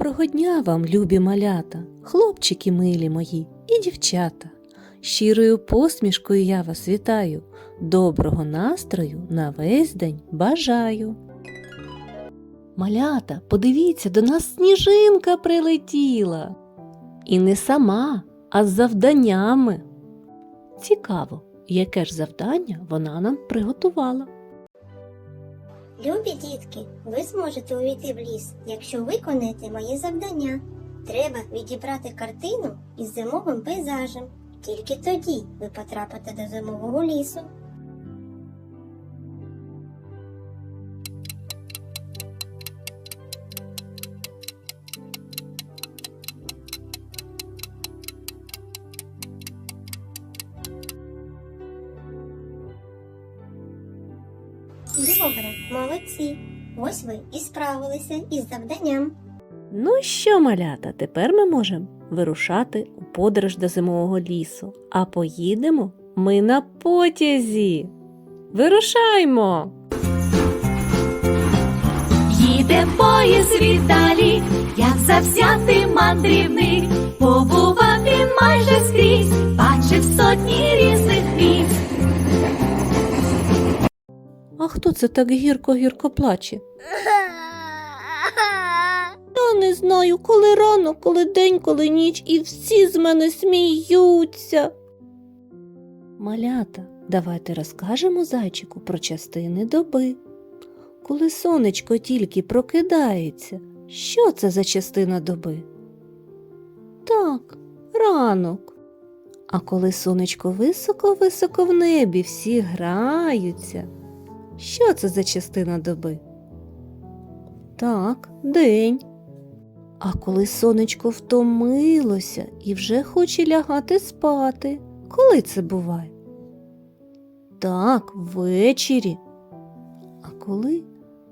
Доброго дня вам, любі малята, хлопчики милі мої і дівчата. Щирою посмішкою я вас вітаю, доброго настрою на весь день бажаю. Малята, подивіться, до нас сніжинка прилетіла. І не сама, а з завданнями. Цікаво, яке ж завдання вона нам приготувала. Любі дітки, ви зможете увійти в ліс, якщо виконаєте моє завдання. Треба відібрати картину із зимовим пейзажем. Тільки тоді ви потрапите до зимового лісу. Добре, молодці. Ось ви і справилися із завданням. Ну що, малята, тепер ми можемо вирушати у подорож до зимового лісу, а поїдемо ми на потязі. Вирушаймо! Їде поїзд віддалі, як завзятий мандрівник, побував він майже скрізь, бачив сотні А хто це так гірко-гірко плаче? Я не знаю, коли рано, коли день, коли ніч, і всі з мене сміються. Малята, давайте розкажемо зайчику про частини доби. Коли сонечко тільки прокидається, що це за частина доби? Так, ранок. А коли сонечко високо-високо в небі, всі граються. Що це за частина доби? Так, день. А коли сонечко втомилося і вже хоче лягати спати, коли це буває? Так, ввечері. А коли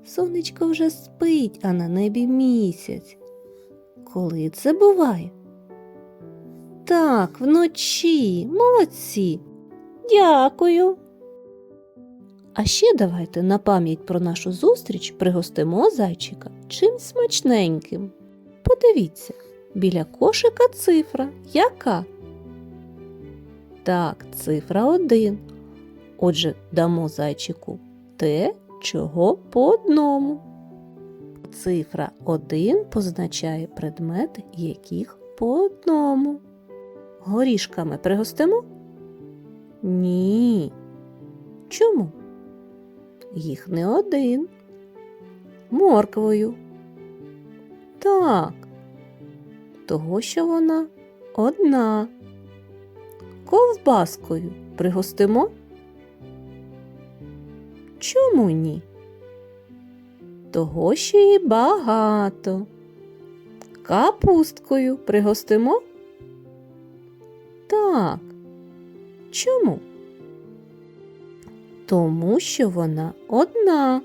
сонечко вже спить, а на небі місяць? Коли це буває? Так, вночі, молодці. Дякую. А ще давайте на пам'ять про нашу зустріч пригостимо зайчика чим смачненьким. Подивіться, біля кошика цифра. Яка? Так, цифра один. Отже, дамо зайчику те, чого по одному. Цифра 1 позначає предмети, яких по одному. Горішками пригостимо? Ні. Чому? Їх не один. Морквою. Так. Того, що вона одна. Ковбаскою пригостимо? Чому ні? Того, що її багато. Капусткою пригостимо? Так. Чому? Тому що вона одна.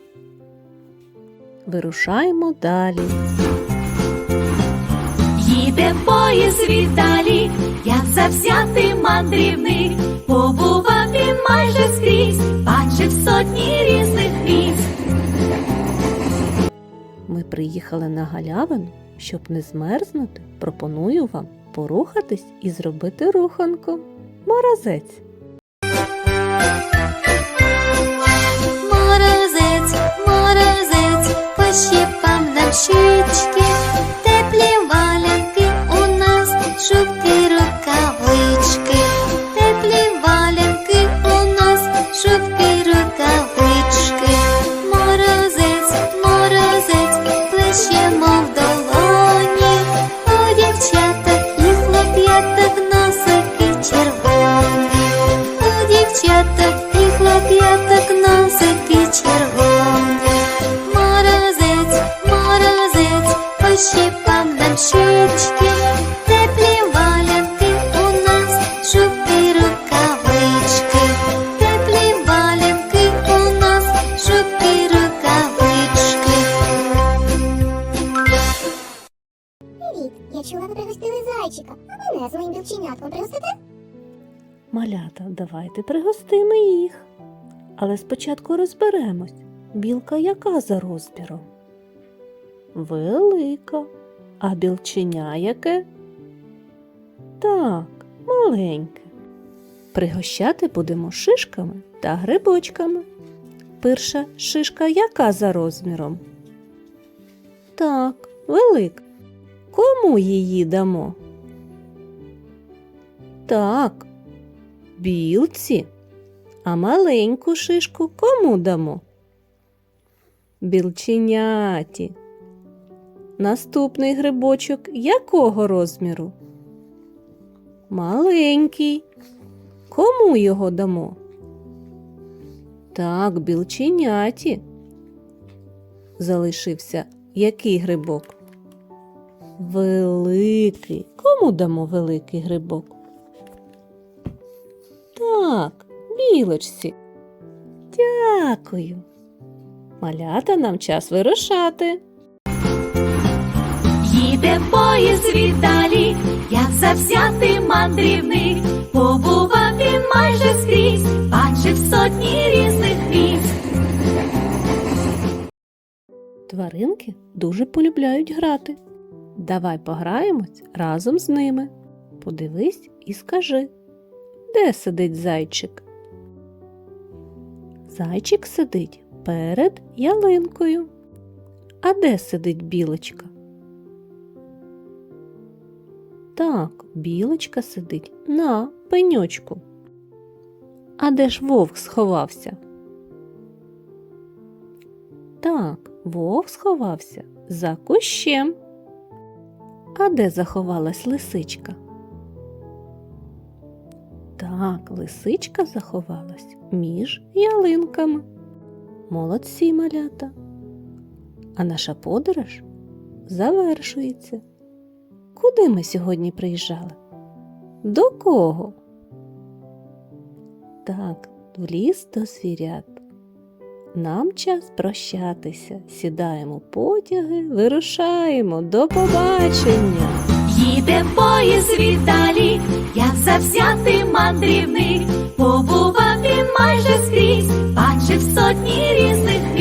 Вирушаємо далі. Їде поїзд віддалі, як завзятий мандрівник, побував він майже скрізь, бачив сотні різних міст. Ми приїхали на галявину, щоб не змерзнути. Пропоную вам порухатись і зробити руханку. Морозець, пощипам нам щічки, Малята, давайте пригостимо їх. Але спочатку розберемось, білка яка за розміром? Велика. А білченя яке? Так, маленьке. Пригощати будемо шишками та грибочками. Перша шишка яка за розміром? Так, велика. Кому її дамо? Так, білці. А маленьку шишку кому дамо? Білченяті. Наступний грибочок якого розміру? Маленький. Кому його дамо? Так, білченяті. Залишився який грибок? Великий. Кому дамо великий грибок? Так. Дякую. Малята нам час вирушати. Їде поїзд віддалі, як завзятий мандрівник. Побував він майже скрізь, бачив сотні різних місць. Тваринки дуже полюбляють грати. Давай пограємось разом з ними. Подивись і скажи, де сидить зайчик? Зайчик сидить перед ялинкою. А де сидить білочка? Так, білочка сидить на пеньочку. А де ж вовк сховався? Так, вовк сховався за кущем. А де заховалась лисичка? Так, лисичка заховалась між ялинками. Молодці малята. А наша подорож завершується. Куди ми сьогодні приїжджали? До кого? Так, в ліс до звірят. Нам час прощатися. Сідаємо потяги, вирушаємо. До побачення! Їде поїзд завзяти мандрівник, побував він майже скрізь, бачив сотні різних.